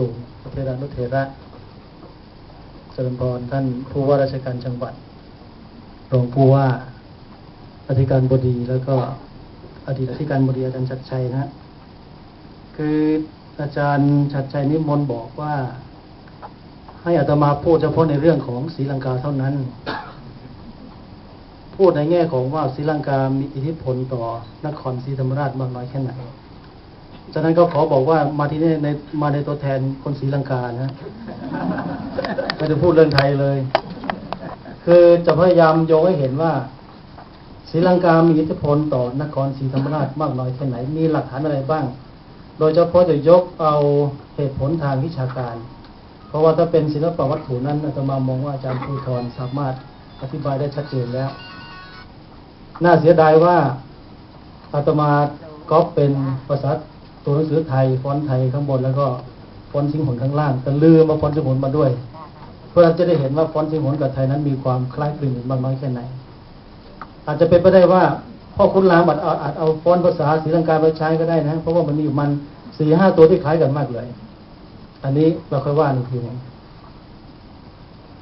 สูงพระเทรานุเทระเจริญพรท่านผู้ว่าราชการจังหวัด รองผู้ว่าอธิการบดีแล้วก็อดีตอธิการบดีอาจารย์ชัดชัยนะ คืออาจารย์ชัดชัยนิมนต์บอกว่า ให้อาตมาพูดเฉพาะในเรื่องของศรีลังกาเท่านั้น พูดในแง่ของว่าศรีลังกามีอิทธิพลต่อนครศรีธรรมราชมากน้อยแค่ไหน ฉะนั้นก็ขอบอกว่ามาที่นี่ในมาในตัวแทนคนศรีลังกานะไม่ได้พูดเรื่องไทยเลย คือจะพยายามโยงให้เห็นว่าศรีลังกามีอิทธิพลต่อนครศรีธรรมราชมากน้อยแค่ไหน มีหลักฐานอะไรบ้าง โดยเฉพาะจะยกเอาเหตุผลทางวิชาการ เพราะว่าถ้าเป็นศิลปวัตถุนั้นอาตมามองว่าอาจารย์ภูธรสามารถอธิบายได้ชัดเจนแล้ว น่าเสียดายว่าอาตมาก๊อปเป็นภาษา ตัวหนังสือไทยฟอนต์ไทยข้างบนแล้วก็ฟอนต์สิงหนข้างล่างแต่ลืมมาฟอนต์สิงหนมาด้วย เพื่อจะได้เห็นว่าฟอนต์สิงหนกับไทยนั้นมีความคล้ายคลึงกันมากน้อยแค่ไหน อาจจะเป็นไปได้ว่าพ่อคุณลางบัดอาอาจเอาฟอนต์ภาษาศรีลังกาไปใช้ก็ได้นะ เพราะว่ามันมีอยู่มันสี่ห้าตัวที่คล้ายกันมากเลย อันนี้เราค่อยว่าอีกทีนึง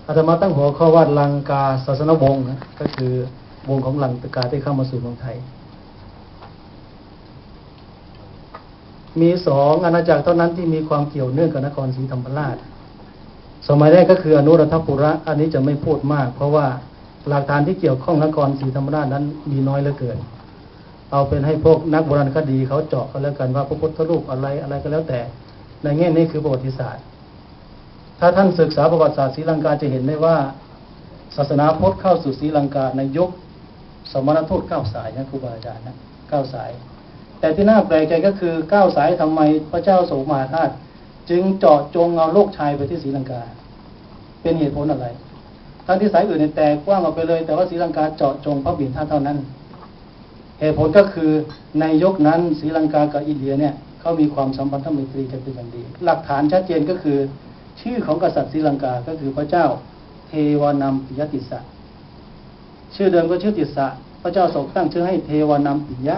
อาตมาตั้งหัวข้อว่าลังกาศาสนวงศ์นะก็คือวงของลังกาที่เข้ามาสู่เมืองไทย มีสองอาณาจักรเท่านั้นที่มีความเกี่ยวเนื่องกับนครศรีธรรมราช สมัยแรกก็คืออนุรัฐปุระ อันนี้จะไม่พูดมาก เพราะว่าหลักฐานที่เกี่ยวข้องนครศรีธรรมราชนั้นมีน้อยเหลือเกิน เอาเป็นให้พวกนักโบราณคดีเขาเจาะกันแล้วกันว่าพระพุทธรูปอะไรอะไรก็แล้วแต่ ในแง่นี้คือประวัติศาสตร์ ถ้าท่านศึกษาประวัติศาสตร์ศรีลังกาจะเห็นได้ว่า ศาสนาพุทธเข้าสู่ศรีลังกาในยุคสมณทูตเก้าสายนะครูบาอาจารย์นะเก้าสาย แต่ที่น่าแปลกใจก็คือก้าวสายทำไมพระเจ้าโสมหาราชจึงเจาะจงเอาโลกชายไปที่ศรีลังกา เป็นเหตุผลอะไรทั้งที่สายอื่นเนี่ยแตกกว้างออกไปเลย แต่ว่าศรีลังกาเจาะจงพระบิณฑาเท่านั้น เหตุผลก็คือในยุคนั้นศรีลังกากับอินเดียเนี่ยเขามีความสัมพันธไมตรีกันเป็นอย่างดี หลักฐานชัดเจนก็คือ ชื่อของกษัตริย์ศรีลังกาก็คือพระเจ้าเทวานามปิยติสะชื่อเดิมก็ชื่อติสะพระเจ้าโศกตั้งชื่อให้เทวานามปิยะ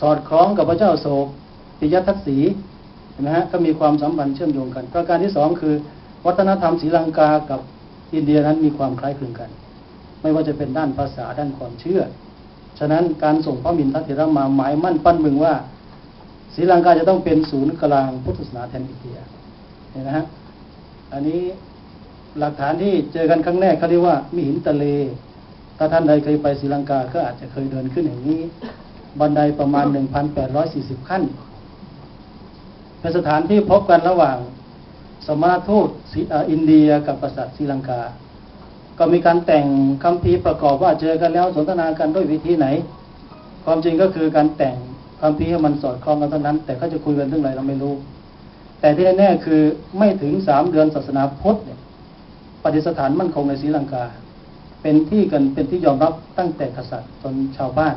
สอดคล้องกับพระเจ้าโศกปิยทัศสีเห็นไหมฮะก็มีความสัมพันธ์เชื่อมโยงกัน ประการที่สองคือ วัฒนธรรมศรีลังกากับอินเดียนั้นมีความคล้ายคลึงกัน ไม่ว่าจะเป็นด้านภาษาด้านความเชื่อ ฉะนั้นการส่งพระมินทเถระมาหมายมั่นปั้นมึงว่าศรีลังกาจะต้องเป็นศูนย์กลางพุทธศาสนาแทนอินเดียเห็นไหมฮะอันนี้หลักฐานที่เจอกันครั้งแรกเขาเรียกว่ามีหินทะเล ถ้าท่านใดเคยไปศรีลังกาก็อาจจะเคยเดินขึ้นอย่างนี้ บันไดประมาณ 1,840 ขั้นเป็นสถานที่พบกันระหว่างสมณทูตอินเดียกับกษัตริย์ศรีลังกา ก็มีการแต่งคำพีประกอบว่าเจอกันแล้วสนทนากันด้วยวิธีไหน ความจริงก็คือการแต่งคำพีให้มันสอดคล้องกันเท่านั้น แต่เขาจะคุยกันเรื่องอะไรเราไม่รู้ แต่ที่แน่ๆคือไม่ถึงสามเดือนศาสนาพุทธเนี่ยปฏิสถานมั่นคงในศรีลังกา เป็นที่กันเป็นที่ยอมรับตั้งแต่กษัตริย์จนชาวบ้าน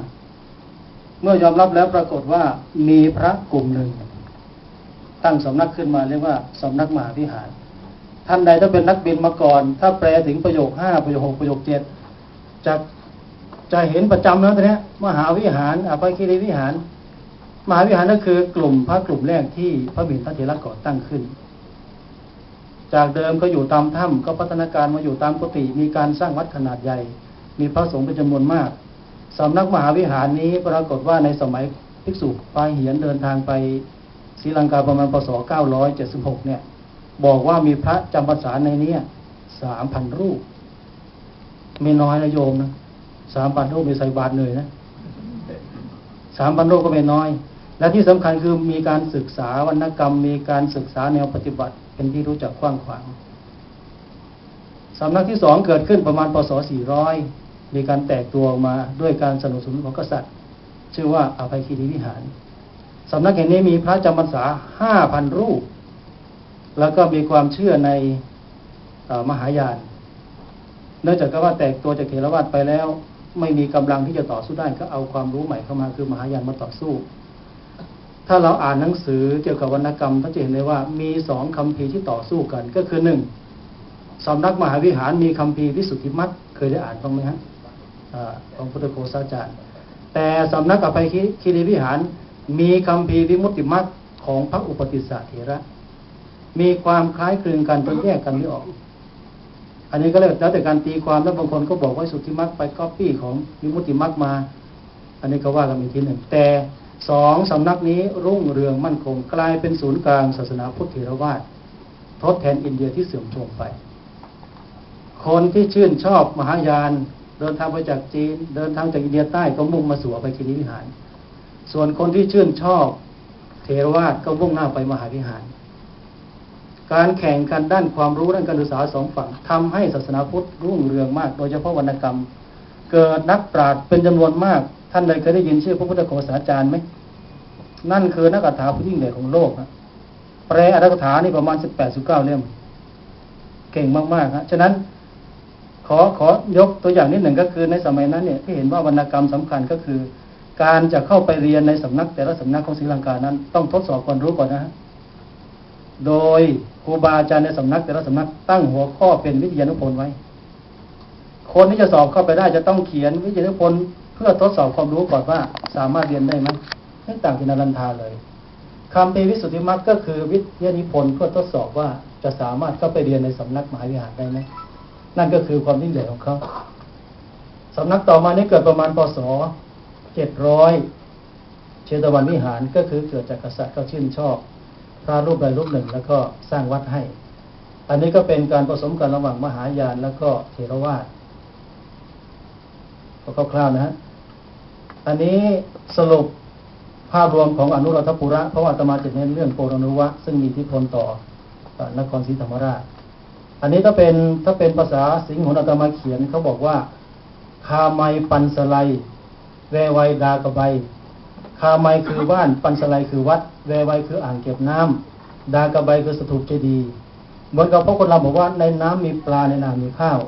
เมื่อยอมรับแล้วปรากฏว่ามีพระกลุ่มหนึ่ง ตั้งสำนักขึ้นมาเรียกว่าสำนักมหาวิหาร ท่านใดถ้าเป็นนักบินมาก่อน ถ้าแปลถึงประโยคห้าประโยคหกประโยคเจ็ดจะจะเห็นประจำแล้วตอนนี้มหาวิหารอภัยคีรีวิหาร มหาวิหารนั่นคือกลุ่มพระกลุ่มแรกที่พระบิณฑเถระก่อตั้งขึ้น จากเดิมก็อยู่ตามถ้ำก็พัฒนาการมาอยู่ตามกุฏิมีการสร้างวัดขนาดใหญ่ มีพระสงฆ์เป็นจำนวนมาก สำนักมหาวิหารนี้ปรากฏว่าในสมัยภิกษุปาเหียนเดินทางไปศรีลังกาประมาณปศ976 เนี่ย บอกว่ามีพระจำพรรษาในนี้สามพันรูป ไม่น้อยนะโยมนะสามพันรูปมีใส่บาตรเหนื่อยนะสามพันรูปก็ไม่น้อย และที่สำคัญคือมีการศึกษาวรรณกรรม มีการศึกษาแนวปฏิบัติ เป็นที่รู้จักกว้างขวางสำนักที่สองเกิดขึ้นประมาณปศ400 มีการแตกตัวออกมาด้วยการสนับสนุนของกษัตริย์ ชื่อว่าอภัยคีรีวิหารสำนักแห่งนี้มีพระจำพรรษา5,000รูป แล้วก็มีความเชื่อในอมหายาน เนื่องจากว่าแตกตัวจากเถรวาทไปแล้ว ไม่มีกำลังที่จะต่อสู้ได้ก็เอาความรู้ใหม่เข้ามาคือมหายานมาต่อสู้ ถ้าเราอ่านหนังสือเกี่ยวกับวรรณกรรมก็จะเห็นได้ว่ามีสองคำพีที่ต่อสู้กันก็คือหนึ่งสำนักมหาวิหารมีคำพีวิสุทธิมัตเคยได้อ่านบ้างไหมฮะ อ่าของพุทธโฆษาจารย์ แต่สำนักอภัยคีรีวิหาร มีคำพีวิมุตติมัตของพระอุปติสสะเถระ มีความคล้ายคลึงกันจนแยกกันไม่ออก อันนี้ก็แล้วแล้วแต่การตีความแล้วบางคนก็บอกว่าสุทธิมรรคไปก๊อปปี้ของวิมุตติมรรคมา อันนี้ก็ว่ากันอีกทีหนึ่งแต่สองสำนักนี้รุ่งเรืองมั่นคงกลายเป็นศูนย์กลางศาสนาพุทธเถรวาททดแทนอินเดียที่เสื่อมโทรมไป คนที่ชื่นชอบมหายาน เดินทางไปจากจีน เดินทางจากอินเดียใต้ก็มุ่งมาสู่ไปคิริวิหาร ส่วนคนที่ชื่นชอบเทรวาสก็มุ่งหน้าไปมหาวิหาร การแข่งกันด้านความรู้ด้านการศึกษาสองฝั่งทำให้ศาสนาพุทธรุ่งเรืองมาก โดยเฉพาะวรรณกรรม เกิดนักปราชญ์เป็นจำนวนมาก ท่านใดเคยได้ยินชื่อพระพุทธโฆษาจารย์ไหมนั่นคือนักอัฐาผู้ยิ่งใหญ่ของโลกนะแปลอัตถกถานี่ประมาณสิบแปดสิบเก้าเล่มเก่งมากๆฮะฉะนั้น ขอขอยกตัวอย่างนิดหนึ่งก็คือในสมัยนั้นเนี่ยที่เห็นว่าวรรณกรรมสำคัญก็คือ การจะเข้าไปเรียนในสำนักแต่ละสำนักของศรีลังกานั้น ต้องทดสอบความรู้ก่อนนะฮะโดยครูบาอาจารย์ในสำนักแต่ละสำนักตั้งหัวข้อเป็นวิทยานุพนธ์ไว้ คนที่จะสอบเข้าไปได้จะต้องเขียนวิทยานิพนธ์เพื่อทดสอบความรู้ก่อนว่าสามารถเรียนได้ไหมไม่ต่างจากนารันทาเลยคำพีวิสุทธิมรรคก็คือวิทยานิพนธ์เพื่อทดสอบว่าจะสามารถเข้าไปเรียนในสำนักมหาวิหารได้ไหม นั่นก็คือความยิ่งใหญ่ของเขาสำนักต่อมานี้เกิดประมาณปศเจ็ดร้อยเชตวันวิหารก็คือเกิดจากกษัตริย์เขาชื่นชอบ พระรูปใดรูปหนึ่งแล้วก็สร้างวัดให้ อันนี้ก็เป็นการผสมกันระหว่างมหายานแล้วก็เทรวาสก็คร่าวๆนะฮะอันนี้สรุปภาพรวมของอนุรัฐปุระ เพราะว่าตมาจะเน้นเรื่องโปรนุวะ ซึ่งมีอิทธิพลต่ออนครศรีธรรมราช อันนี้ถ้าเป็นถ้าเป็นภาษาสิงห์ของอาตมาเขียนเขาบอกว่าคาไมปันสไลแวไวดากระใบคาไมคือบ้านปันสไลคือวัดแวไวคืออ่างเก็บน้ำดากระใบคือสถูปเจดีย์เหมือนกับพวกคนเราบอกว่าในน้ำมีปลาในน้ำมีข้าว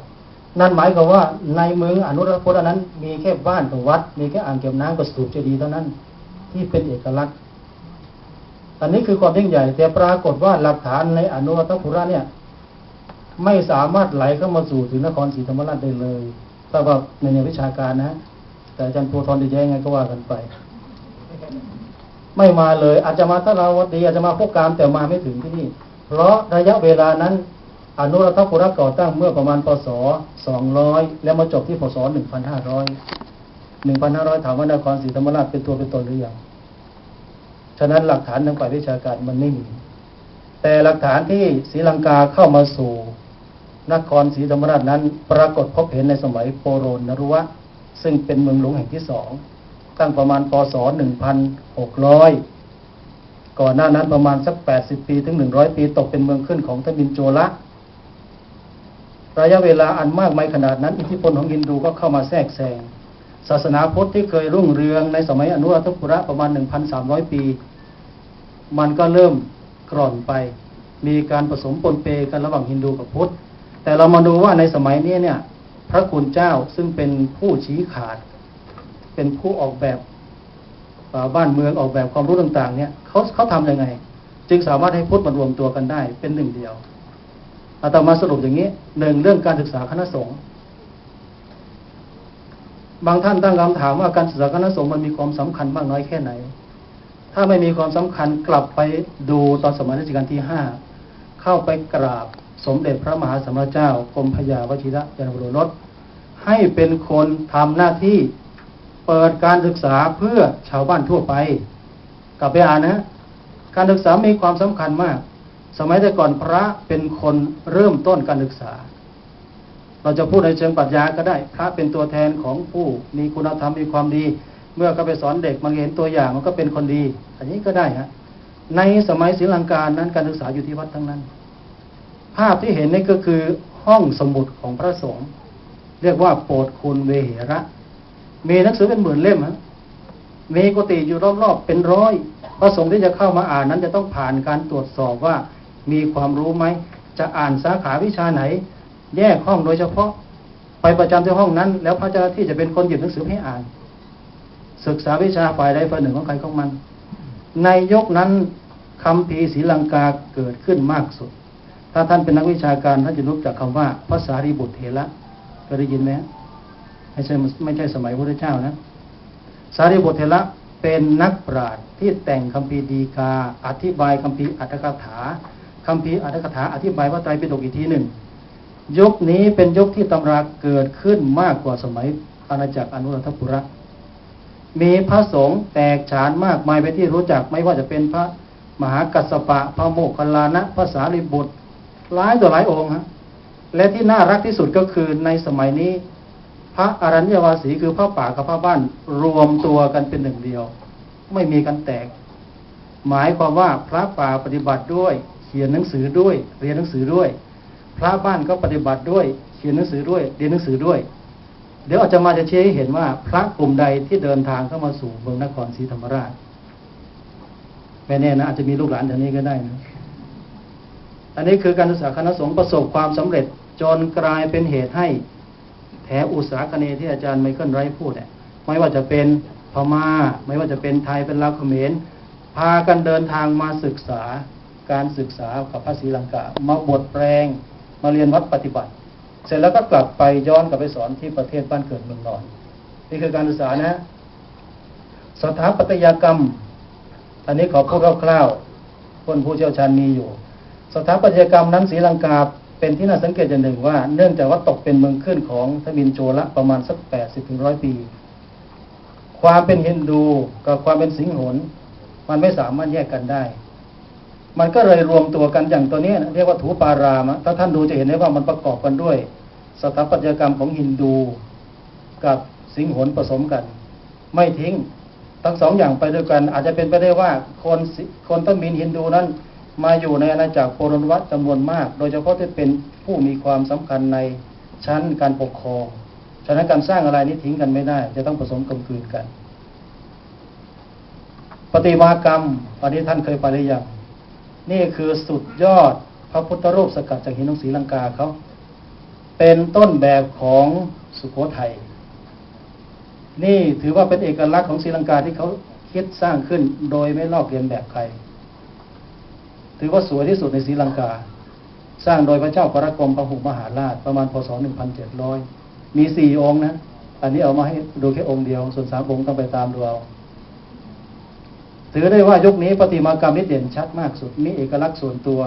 นั่นหมายความว่าในเมืองอนุรักษ์พุทธนั้น มีแค่บ้านกับวัด มีแค่อ่างเก็บน้ำกับสถูปเจดีย์เท่านั้น ที่เป็นเอกลักษณ์ อันนี้คือความยิ่งใหญ่ แต่ปรากฏว่าหลักฐานในอนุรักษ์พุทธเนี่ย ไม่สามารถไหลเข้ามาสู่ถึงนครศรีธรรมราชได้เลยถ้าว่าในแนววิชาการนะ แต่อาจารย์โพธรจะแย้งไงก็ว่ากันไป ไม่มาเลย อาจจะมาถ้าเราวัดดีอาจจะมาพวกกามแต่มาไม่ถึงที่นี่ เพราะระยะเวลานั้น อนุรักษ์พุทธก่อตั้งเมื่อประมาณพศ200 แล้วมาจบที่พศ1,500 1,500 ถามว่านครศรีธรรมราชเป็นตัวเป็นตนหรือยัง ฉะนั้นหลักฐานทางฝ่ายวิชาการมันไม่มี แต่หลักฐานที่ศรีลังกาเข้ามาสู่ นครศรีธรรมราชนั้น ปรากฏพบเห็นในสมัยโปโรนนรุวะ ซึ่งเป็นเมืองหลวงแห่งที่สองตั้งประมาณพศ1,600 ก่อนหน้านั้นประมาณสัก 80 ปีถึง 100 ปีตกเป็นเมืองขึ้นของทมินโจละระยะเวลาอันมากมายขนาดนั้น อิทธิพลของฮินดูก็เข้ามาแทรกแซงศาสนาพุทธที่เคยรุ่งเรืองในสมัยอนุรัตปุระประมาณ 1,300 ปี มันก็เริ่มกร่อนไป มีการผสมปนเปกันระหว่างฮินดูกับพุทธ แต่เรามาดูว่าในสมัยนี้เนี่ย พระคุณเจ้าซึ่งเป็นผู้ชี้ขาด เป็นผู้ออกแบบบ้านเมืองออกแบบความรู้ต่าง ๆ เนี่ยเขาเขาทำยังไง จึงสามารถให้พุทธมารวมตัวกันได้เป็นหนึ่งเดียวอาตมาสรุปอย่างนี้หนึ่งเรื่องการศึกษาคณะสงฆ์บางท่านตั้งคำถามว่าการศึกษาคณะสงฆ์มันมีความสำคัญมากน้อยแค่ไหน ถ้าไม่มีความสำคัญกลับไปดูตอนสมัยรัชกาลที่ห้าเข้าไปกราบ สมเด็จพระมหาสมณเจ้ากรมพยาวชิระยานบรนรให้เป็นคนทำหน้าที่เปิดการศึกษาเพื่อชาวบ้านทั่วไป กลับไปอ่านนะ การศึกษามีความสำคัญมาก สมัยแต่ก่อนพระเป็นคนเริ่มต้นการศึกษา เราจะพูดในเชิงปรัชญาก็ได้ พระเป็นตัวแทนของผู้มีคุณธรรมมีความดี เมื่อก็ไปสอนเด็กมันเห็นตัวอย่างมันก็เป็นคนดี อันนี้ก็ได้ฮะในสมัยศรีลังกานั้นการศึกษาอยู่ที่วัดทั้งนั้น ภาพที่เห็นนี่ก็คือห้องสมุดของพระสงฆ์เรียกว่าโปรดคุณเวเหระ มีหนังสือเป็นหมื่นเล่มฮะมีกุฏิอยู่รอบๆเป็นร้อยพระสงฆ์ที่จะเข้ามาอ่านนั้นจะต้องผ่านการตรวจสอบว่ามีความรู้ไหม จะอ่านสาขาวิชาไหน แยกห้องโดยเฉพาะ ไปประจำที่ห้องนั้น แล้วพระเจ้าที่จะเป็นคนหยิบหนังสือให้อ่าน ศึกษาวิชาฝ่ายใดฝ่ายหนึ่งของใครของมัน ในยกนั้นคำพีศรีลังกาเกิดขึ้นมากสุด ถ้าท่านเป็นนักวิชาการท่านจะรู้จักคำว่าภาษารีบุตรเถระเคยได้ยินไหมไม่ใช่ไม่ใช่สมัยพระเจ้านะ สารีบุตรเถระเป็นนักปราชญ์ที่แต่งคัมภีร์ดีกา อธิบายคัมภีร์อัตถกถาคำพีร์อัตถกถาอธิบายว่าไตรปิฎกอีกทีหนึ่งยุคนี้เป็นยุคที่ตำราเกิดขึ้นมากกว่าสมัยอาณาจักรอนุรัตปุระ มีพระสงฆ์แตกฉานมากมายไปที่รู้จักไม่ว่าจะเป็นพระมหากัสสปะ พระโมคคัลลานะพระสารีบุตร หลายต่อหลายองค์ฮะและที่น่ารักที่สุดก็คือในสมัยนี้ พระอรัญญวาสีคือพระป่ากับพระบ้านรวมตัวกันเป็นหนึ่งเดียว ไม่มีกันแตก หมายความว่าพระป่าปฏิบัติด้วยเขียนหนังสือด้วย เรียนหนังสือด้วย พระบ้านก็ปฏิบัติด้วยเขียนหนังสือด้วย เรียนหนังสือด้วย เดี๋ยวอาจจะมาจะเชี้ให้เห็นว่าพระกลุ่มใดที่เดินทางเข้ามาสู่เมืองนครศรีธรรมราชไม่แน่นะอาจจะมีลูกหลานแถวนี้ก็ได้นะ อันนี้คือการศึกษาคณะสงฆ์ประสบความสำเร็จจนกลายเป็นเหตุให้แถอุตสาคเนที่อาจารย์ไมเคิลไรพูดเนี่ยไม่ว่าจะเป็นพม่า ไม่ว่าจะเป็นไทยเป็นลาวเขมรพากันเดินทางมาศึกษาการศึกษากับพระศรีลังกา มาบทแปลงมาเรียนวัดปฏิบัติ เสร็จแล้วก็กลับไปย้อนกลับไปสอนที่ประเทศบ้านเกิดเมืองนอน นี่คือการศึกษานะ สถาปัตยกรรม อันนี้ขอพูดคร่าวๆคนผู้เชี่ยวชาญมีอยู่ สถาปัตยกรรมนั้นศรีลังกาเป็นที่น่าสังเกตอย่างหนึ่งว่า เนื่องจากว่าตกเป็นเมืองขึ้นของทมินโจละประมาณสักแปดสิบถึงร้อยปี ความเป็นฮินดูกับความเป็นสิงห์หนมันไม่สามารถแยกกันได้ มันก็เลยรวมตัวกันอย่างตัวนี้ยเรียกว่าถูปารามะถ้าท่านดูจะเห็นได้ว่ามันประกอบกันด้วย สถาปัตยกรรมของฮินดูกับสิงห์หนผสมกัน ไม่ทิ้ง ทั้งสองอย่างไปด้วยกัน อาจจะเป็นไปได้ว่าคนคนต้นมินฮินดูนั้น มาอยู่ในอาณาจักรโปรนวัตจำนวนมาก โดยเฉพาะที่เป็นผู้มีความสำคัญในชั้นการปกครองฉะนั้นการสร้างอะไรนี้ทิ้งกันไม่ได้ จะต้องผสมกลมกลืนกัน ปฏิมากรรมอันนี้ท่านเคยไปหรือยังนี่คือสุดยอดพระพุทธรูปสกัดจากหินของศรีลังกาเขาเป็นต้นแบบของสุโขทัยนี่ถือว่าเป็นเอกลักษณ์ของศรีลังกาที่เขาคิดสร้างขึ้นโดยไม่ลอกเลียนแบบใคร ถือว่าสวยที่สุดในศรีลังกา สร้างโดยพระเจ้าปรกรมพระหุมหาราชประมาณพศ 1700 มีสี่องค์นะ อันนี้เอามาให้ดูแค่องค์เดียว ส่วนสามองค์ต้องไปตามดูเอาถือได้ว่ายุคนี้ปฏิมากรรมนี้เด่นชัดมากสุด มีเอกลักษณ์ส่วนตัว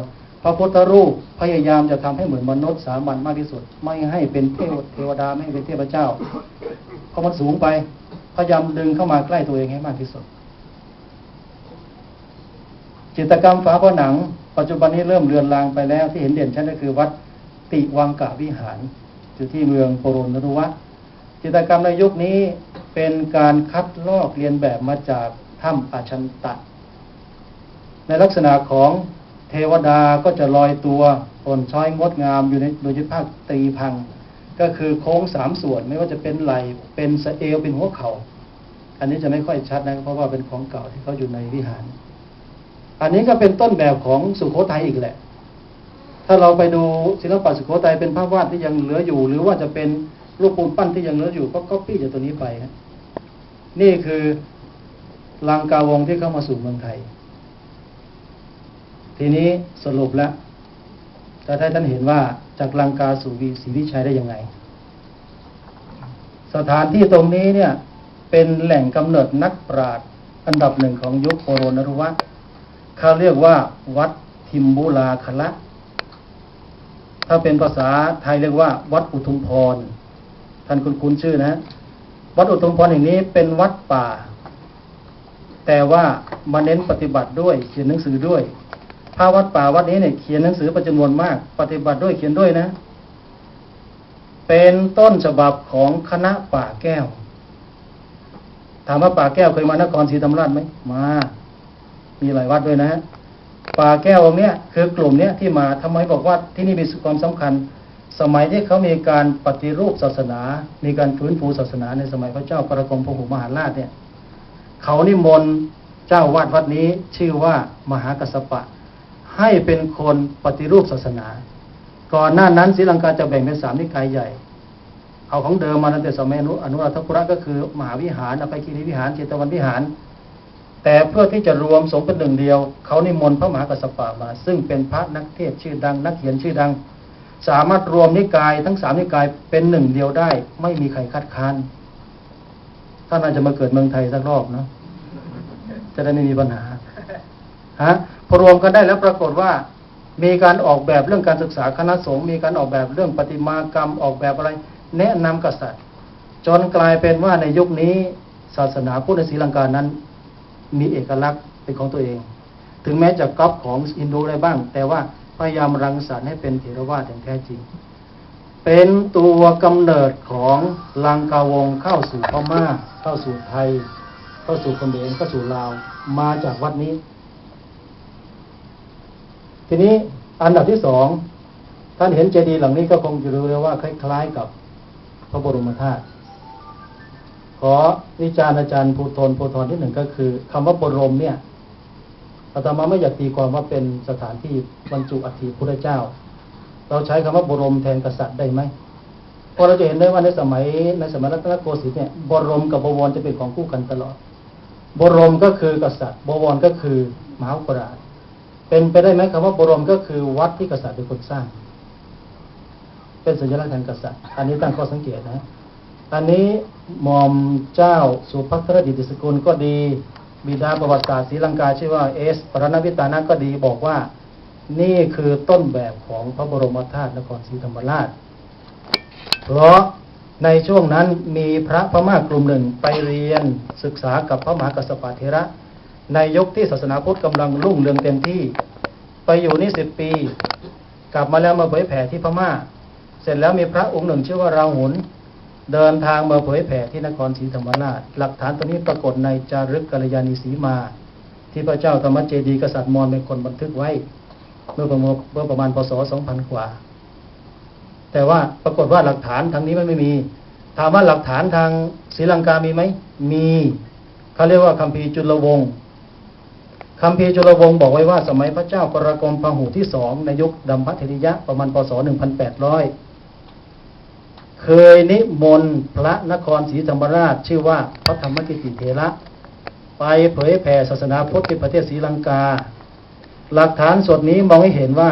พระพุทธรูปพยายามจะทำให้เหมือนมนุษย์สามัญมากที่สุด ไม่ให้เป็นเทวเทวดาไม่ให้เป็นเทพเจ้าเพราะมันสูงไปพยายามดึงเข้ามาใกล้ตัวเองให้มากที่สุด จิตกรรมฝาผนัง ปัจจุบันนี้เริ่มเลือนลางไปแล้วที่เห็นเด่นชัดก็คือวัดติวังกะวิหารอยู่ที่เมืองโปรนรุวะจิตกรรมในยุคนี้เป็นการคัดลอกเรียนแบบมาจากถ้ำอาชันตะ ในลักษณะของเทวดาก็จะลอยตัวอ่อนช้อยงดงามอยู่ในโดยเฉพาะตรีพัง ก็คือโค้งสามส่วนไม่ว่าจะเป็นไหลเป็นสะเอวเป็นหัวเขา่าอันนี้จะไม่ค่อยชัดนะเพราะว่าเป็นของเก่าที่เขาอยู่ในวิหาร อันนี้ก็เป็นต้นแบบของสุโขทัยอีกแหละ ถ้าเราไปดูศิลปะสุโขทัยเป็นภาพวาดที่ยังเหลืออยู่ หรือว่าจะเป็นรูปปูนปั้นที่ยังเหลืออยู่ก็ก๊อปปี้จากตัวนี้ไปฮะนี่คือลังกาวงที่เข้ามาสู่เมืองไทย ทีนี้สรุปแล้วจะให้ท่านเห็นว่าจากลังกาสู่วีศรีวิชัยได้ยังไง สถานที่ตรงนี้เนี่ยเป็นแหล่งกำเนิดนักปราชญ์อันดับหนึ่งของยุคโปโรนรุวะ เขาเรียกว่า วัดทิมบุลาคละ ถ้าเป็นภาษาไทยเรียกว่า วัดอุทุมพร ท่านคุณคุณชื่อนะ วัดอุทุมพรแห่งนี้เป็นวัดป่า แต่ว่ามาเน้นปฏิบัติด้วย เขียนหนังสือด้วยพระวัดป่าวัดนี้เนี่ยเขียนหนังสือประจำนวนมาก ปฏิบัติด้วยเขียนด้วยนะ เป็นต้นฉบับของคณะป่าแก้ว ถามว่าป่าแก้วเคยมานครศรีธรรมราชไหมมา มีหลายวัดด้วยนะฮะป่าแก้วองเนี้ยคือกลุ่มเนี้ยที่มาทำไมบอกว่าที่นี่มีความสำคัญ สมัยที่เขามีการปฏิรูปศาสนา มีการฟื้นฟูศาสนาในสมัยพระเจ้าปรกรมพระหุมหาราชเนี่ยเขานิมนต์เจ้าวาดวัดนี้ชื่อว่ามหากัสสปะ ให้เป็นคนปฏิรูปศาสนา ก่อนหน้านั้นศรีลังกาจะแบ่งเป็นสามนิกายใหญ่ เอาของเดิมมาตั้งแต่สมัยอนุรัตพุระก็คือ มหาวิหารอภัยคีรีวิหารเจตวันวิหาร แต่เพื่อที่จะรวมสงฆ์เป็นหนึ่งเดียว เขานิมนต์พระมหากัสสปะมา ซึ่งเป็นพระนักเทศชื่อดัง นักเขียนชื่อดัง สามารถรวมนิกายทั้งสามนิกายเป็นหนึ่งเดียวได้ ไม่มีใครคัดค้านท่านอาจจะมาเกิดเมืองไทยสักรอบเนาะจะได้ไม่มีปัญหาฮะพอรวมกันได้แล้วปรากฏว่า มีการออกแบบเรื่องการศึกษาคณะสงฆ์มีการออกแบบเรื่องประติมากรรมออกแบบอะไร แนะนำกษัตริย์ จนกลายเป็นว่าในยุคนี้ศาสนาพุทธในศรีลังกานั้น มีเอกลักษณ์เป็นของตัวเอง ถึงแม้จะก๊อปของอินโดได้บ้าง แต่ว่าพยายามรังสรรค์ให้เป็นเถรวาทอย่างแท้จริง เป็นตัวกำเนิดของลังกาวงเข้าสู่พม่า เข้าสู่ไทย เข้าสู่เขมรเข้าสู่ลาว มาจากวัดนี้ ทีนี้อันดับที่สองท่านเห็นเจดีย์หลังนี้ก็คงจะรู้แล้วว่าคล้าย ๆ กับพระบรมธาตุ ขอวิจารณ์อาจารย์ภูธรภูธรที่หนึ่งก็คือคำว่าบรมเนี่ยอาตมาไม่อยากตีความว่าเป็นสถานที่บรรจุอัฐิพระเจ้า เราใช้คำว่าบรมแทนกษัตริย์ได้ไหมเพราะเราจะเห็นได้ว่าในสมัยในสมัยรัตนโกสินทร์เนี่ยบรมกับบวรจะเป็นของคู่กันตลอด บรมก็คือกษัตริย์ บวรก็คือมหาอุปราชเป็นไปได้ไหมคำว่าบรมก็คือวัดที่กษัตริย์เป็นคนสร้าง เป็นสัญลักษณ์แทางกษัตริย์ อันนี้ตั้งข้อสังเกตนะ อันนี้หม่อมเจ้าสุภัทรดิติสกุลก็ดี บิดาประวัติศาสตร์ศรีลังกาชื่อว่าเอสปรณวิตานะก็ดีบอกว่านี่คือต้นแบบของพระบรมธาตุนครศรีธรรมราช เพราะในช่วงนั้นมีพระพม่ากลุ่มหนึ่งไปเรียนศึกษากับพระมหากัสสปะเทระ ในยุคที่ศาสนาพุทธกำลังรุ่งเรืองเต็มที่ ไปอยู่นี่สิบปี กลับมาแล้วมาเผยแผ่ที่พม่า เสร็จแล้วมีพระองค์หนึ่งชื่อว่าราหุล เดินทางมาเผยแผ่ที่นครศรีธรรมราช หลักฐานตัวนี้ปรากฏในจารึกกัลยาณีสีมา ที่พระเจ้าธรรมเจดีกษัตริย์มอญเป็นคนบันทึกไว้ เมื่อประมาณเมื่อประมาณพศ 2000 กว่า แต่ว่าปรากฏว่าหลักฐานทางนี้มันไม่มี ถามว่าหลักฐานทางศรีลังกามีไหม มีเขาเรียกว่าคัมภีร์จุลวงศ์คัมภีร์จุลวงศ์บอกไว้ว่าสมัยพระเจ้ากรกรมพหูที่สองในยุคดัมพัทธิยะประมาณพศ 1800 เคยนิมนต์พระนครศรีธรรมราช ชื่อว่าพระธรรมกิติเถระ ไปเผยแผ่ศาสนาพุทธที่ประเทศศรีลังกา หลักฐานสดนี้มองให้เห็นว่า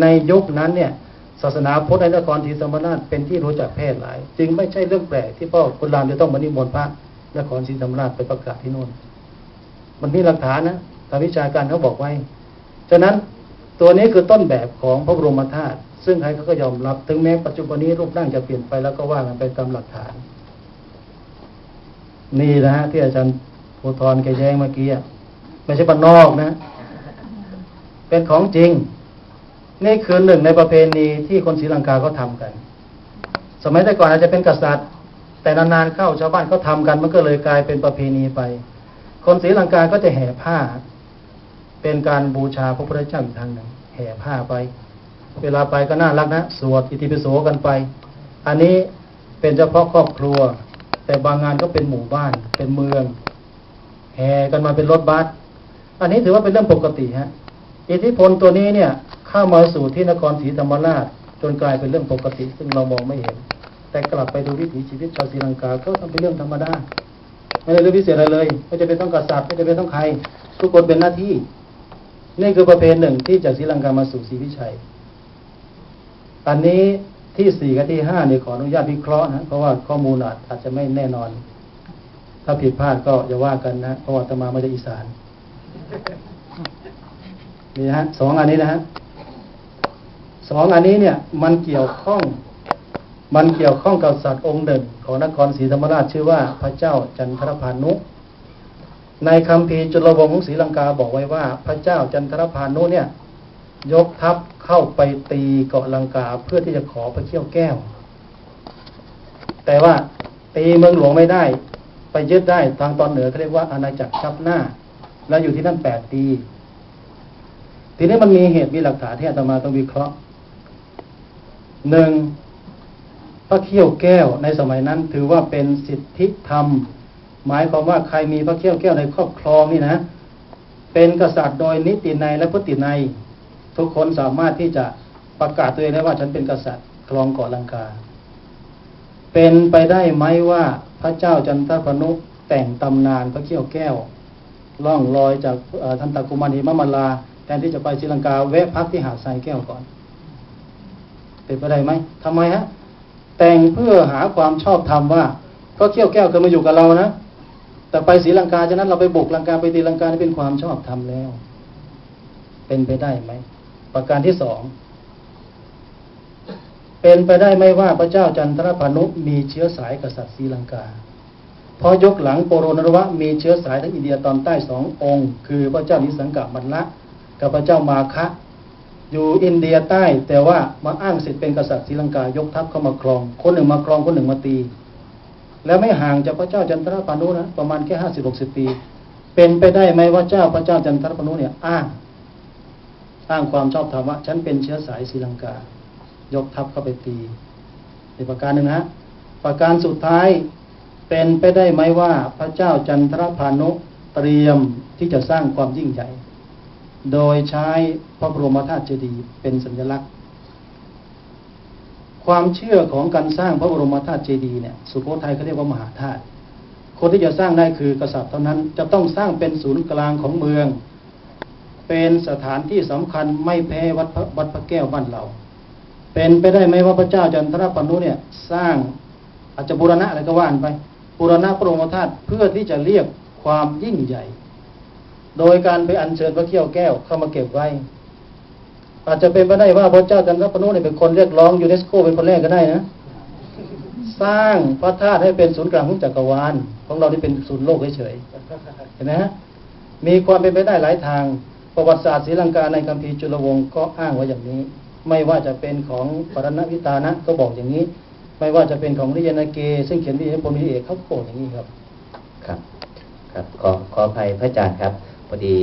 ในยุคนั้นเนี่ยศาสนาพุทธในนครศรีธรรมราชเป็นที่รู้จักแพร่หลาย จึงไม่ใช่เรื่องแปลกที่พ่อคุณรามจะต้องมานิมนต์พระนครศรีธรรมราชไปประกาศที่โน่นมันมีหลักฐานนะทางวิชาการเขาบอกไว้ฉะนั้นตัวนี้คือต้นแบบของพระบรมธาตุ ซึ่งใครเขาก็ยอมรับ ถึงแม้ปัจจุบันนี้รูปร่างจะเปลี่ยนไปแล้วก็ว่ากันไปตามหลักฐาน นี่นะฮะที่อาจารย์โพธรแกแย้งเมื่อกี้ไม่ใช่บ้านนอกนะ เป็นของจริง นี่คือหนึ่งในประเพณีที่คนศรีลังกาเขาทำกัน สมัยแต่ก่อนอาจจะเป็นกษัตริย์ แต่นานๆเข้าชาวบ้านเขาทำกันมันก็เลยกลายเป็นประเพณีไป คนศรีลังกาก็จะแห่ผ้า เป็นการบูชาพระพุทธเจ้าอีกทางหนึ่งแห่ผ้าไป เวลาไปก็น่ารักนะ สวดอิติปิโสกันไป อันนี้เป็นเฉพาะครอบครัว แต่บางงานก็เป็นหมู่บ้าน เป็นเมือง แห่กันมาเป็นรถบัส อันนี้ถือว่าเป็นเรื่องปกติฮะ อิทธิพลตัวนี้เนี่ย เข้ามาสู่ที่นครศรีธรรมราช จนกลายเป็นเรื่องปกติ ซึ่งเรามองไม่เห็น แต่กลับไปดูวิถีชีวิตชาวศรีลังกา ก็ทำเป็นเรื่องธรรมดา ไม่ได้เรื่องพิเศษอะไรเลย ไม่จะเป็นต้องกษัตริย์ไม่จะเป็นต้องใคร ทุกคนเป็นหน้าที่ นี่คือประเพณีหนึ่งที่จากศรีลังกามาสู่ศรีวิชัย อันนี้ที่สี่กับที่ห้าเนี่ยขออนุญาตวิเคราะห์นะเพราะว่าข้อมูลอาจจะไม่แน่นอน ถ้าผิดพลาดก็อย่าว่ากันนะเพราะว่าตมาไม่ได้อีสานนี่ฮะสองอันนี้นะฮะสองอันนี้เนี่ย มันเกี่ยวข้อง มันเกี่ยวข้องกับสัตว์องค์หนึ่ง ของนครศรีธรรมราชชื่อว่าพระเจ้าจันทรพานุในคำพีจุลวงศ์ของศรีลังกาบอกไว้ว่า พระเจ้าจันทรพานุเนี่ย ยกทัพเข้าไปตีเกาะลังกาเพื่อที่จะขอพระเขี้ยวแก้ว แต่ว่าตีเมืองหลวงไม่ได้ ไปยึดได้ทางตอนเหนือเขาเรียกว่าอาณาจักรชับหน้า แล้วอยู่ที่นั่นแปดปี ทีนี้มันมีเหตุมีหลักฐานที่อาตมาต้องวิเคราะห์หนึ่งพระเขี้ยวแก้วในสมัยนั้นถือว่าเป็นสิทธิธรรม หมายความว่าใครมีพระเขี้ยวแก้วในครอบครองนี่นะ เป็นกษัตริย์โดยนิติในยและพฤติในย ทุกคนสามารถที่จะประกาศตัวเองได้ว่าฉันเป็นกษัตริย์ครองเกาะลังกา เป็นไปได้ไหมว่าพระเจ้าจันทพนุแต่งตำนานพระเขี้ยวแก้ว ล่องลอยจากเอ่อทันตกุมารหิมะมาลาแทนที่จะไปศรีลังกาแวะพักที่หาดทรายแก้วก่อน เป็นไปได้ไหมทำไมฮะ แต่งเพื่อหาความชอบธรรมว่าก็เขี้ยวแก้วเคยมาอยู่กับเรานะแต่ไปศรีลังกาฉะนั้นเราไปบุกลังกาไปตีลังกานี่เป็นความชอบธรรมแล้ว เป็นไปได้ไหม ประการที่สอง เป็นไปได้ไหมว่าพระเจ้าจันทรพานุมีเชื้อสายกษัตริย์ศรีลังกาเพราะยกหลังโปโรนรวะมีเชื้อสายทั้งอินเดียตอนใต้สององค์ คือพระเจ้านิสังกะมันละกับพระเจ้ามาคะ อยู่อินเดียใต้ แต่ว่ามาอ้างสิทธิ์เป็นกษัตริย์ศรีลังกายกทัพเข้ามาครอง คนหนึ่งมาครองคนหนึ่งมาตี แล้วไม่ห่างจากพระเจ้าจันทรพานุนะประมาณแค่ห้าสิบหกสิบปี เป็นไปได้ไหมว่าเจ้าพระเจ้าจันทรพานุเนี่ยอ้าง อ้างความชอบธรรมว่าฉันเป็นเชื้อสายศรีลังกา ยกทัพเข้าไปตีอีกประการหนึ่งนะประการสุดท้ายเป็นไปได้ไหมว่าพระเจ้าจันทรพานุเตรียมที่จะสร้างความยิ่งใหญ่ โดยใช้พระบรมธาตุเจดีย์เป็นสัญลักษณ์ ความเชื่อของการสร้างพระบรมธาตุเจดีย์เนี่ยสุโขทัยเขาเรียกว่ามหาธาตุคนที่จะสร้างได้คือกษัตริย์เท่านั้น จะต้องสร้างเป็นศูนย์กลางของเมือง เป็นสถานที่สำคัญไม่แพ้วัดพระวัดพระแก้วบ้านเรา เป็นไปได้ไหมว่าพระเจ้าจันทรปนุเนี่ยสร้างอาจจะบูรณะอะไรก็ว่านไปบูรณะพระบรมธาตุเพื่อที่จะเรียกความยิ่งใหญ่ โดยการไปอัญเชิญพระเขี้ยวแก้วเข้ามาเก็บไว้ อาจจะเป็นไปได้ว่าพระเจ้าจันทรปนุเนี่ยเป็นคนเรียกร้องยูเนสโกเป็นคนแรกก็ได้นะสร้างพระธาตุให้เป็นศูนย์กลางของจักรวาลของเราที่เป็นศูนย์โลกเฉยๆเห็นไหมฮะมีความเป็นไปได้หลายทาง ประวัติศาสตร์ศรีลังกาในคัมภีร์จุลวงศ์ก็อ้างไว้อย่างนี้ ไม่ว่าจะเป็นของปรณวิตานะก็บอกอย่างนี้ ไม่ว่าจะเป็นของริยนาเก ซึ่งเขียนวิทยาพลวิเอกเขาก็บอกอย่างนี้ครับ ครับ ครับ ขอขออภัยพระอาจารย์ครับพอดี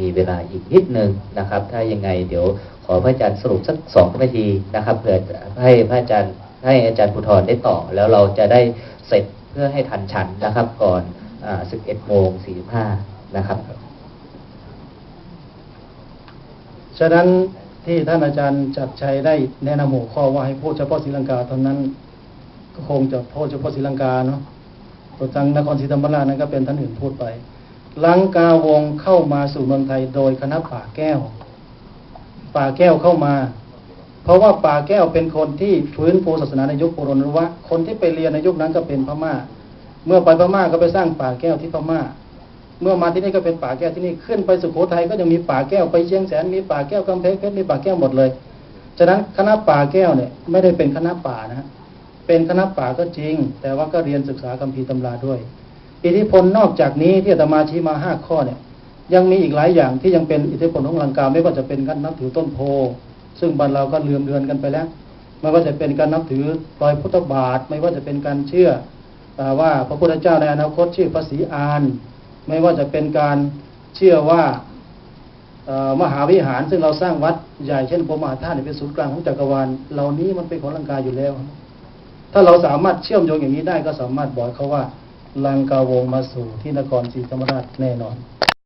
มีเวลาอีกนิดนึงนะครับ ถ้ายังไงเดี๋ยวขอพระอาจารย์สรุปสักสองนาทีนะครับเผื่อให้พระอาจารย์ให้อาจารย์ภูธรได้ต่อ แล้วเราจะได้เสร็จเพื่อให้ทันฉันนะครับ ก่อน11โมง45นะครับ ฉะนั้นที่ท่านอาจารย์จัดชัยได้แนะนำหัวข้อว่าให้พูดเฉพาะศรีลังกาเท่านั้นก็คงจะพูดเฉพาะศรีลังกาเนาะตัวนทางนครศรีธรรมราชนั้นก็เป็นท่านอื่นพูดไปลังกาวงเข้ามาสู่เมืองไทยโดยคณะป่าแก้ว ป่าแก้วเข้ามา เพราะว่าป่าแก้วเป็นคนที่ฟื้นฟูศาสนาในยุคโบรณวะคนที่ไปเรียนในยุคนั้นก็เป็นพม่า เมื่อไปพม่าก็ไปสร้างป่าแก้วที่พม่า เมื่อมาที่นี่ก็เป็นป่าแก้วที่นี่ขึ้นไปสุโขทัยก็ยังมีป่าแก้วไปเชียงแสนมีป่าแก้วกำแพงเพชรมีป่าแก้วหมดเลยฉะนั้นคณะป่าแก้วเนี่ยไม่ได้เป็นคณะป่านะฮะเป็นคณะป่าก็จริง แต่ว่าก็เรียนศึกษาคัมภีร์ตำราด้วย อิทธิพลนอกจากนี้ที่อาตมาชี้มาห้าข้อเนี่ยยังมีอีกหลายอย่างที่ยังเป็นอิทธิพลของลังกาไม่ว่าจะเป็นการนับถือต้นโพ ซึ่งบ้านเราก็ลืมเลือนกันไปแล้วไม่ว่าจะเป็นการนับถือรอยพุทธบาท ไม่ว่าจะเป็นการเชื่อว่าพระพุทธเจ้าในอนาคตชื่อพระศรีอาน ไม่ว่าจะเป็นการเชื่อว่ามหาวิหารซึ่งเราสร้างวัดใหญ่เช่นพระมหาธาตุเป็นศูนย์กลางของจักรวาลเหล่านี้มันเป็นของลังกาอยู่แล้ว ถ้าเราสามารถเชื่อมโยงอย่างนี้ได้ก็สามารถบอกเขาว่าลังกาวงมาสู่ที่นครศรีธรรมราชแน่นอน